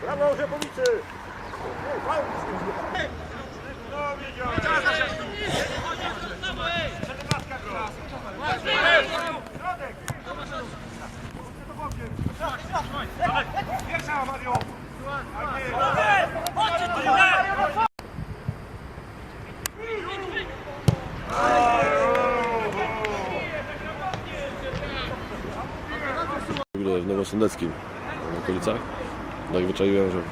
Brawo, Rzepowicy! Pierwsza, Mario! W ogóle w Nowosądeckim, w okolicach. Tak wyczaiłem, że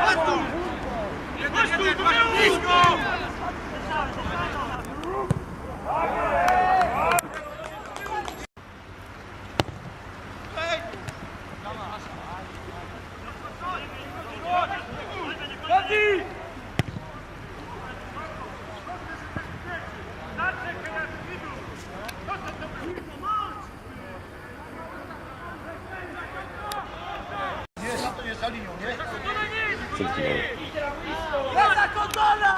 chodź tu! Blisko! za linią, nie? Centymetr. Leza Kondola!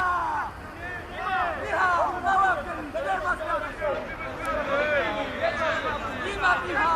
Michał, na łapkę! Nie ma Michał!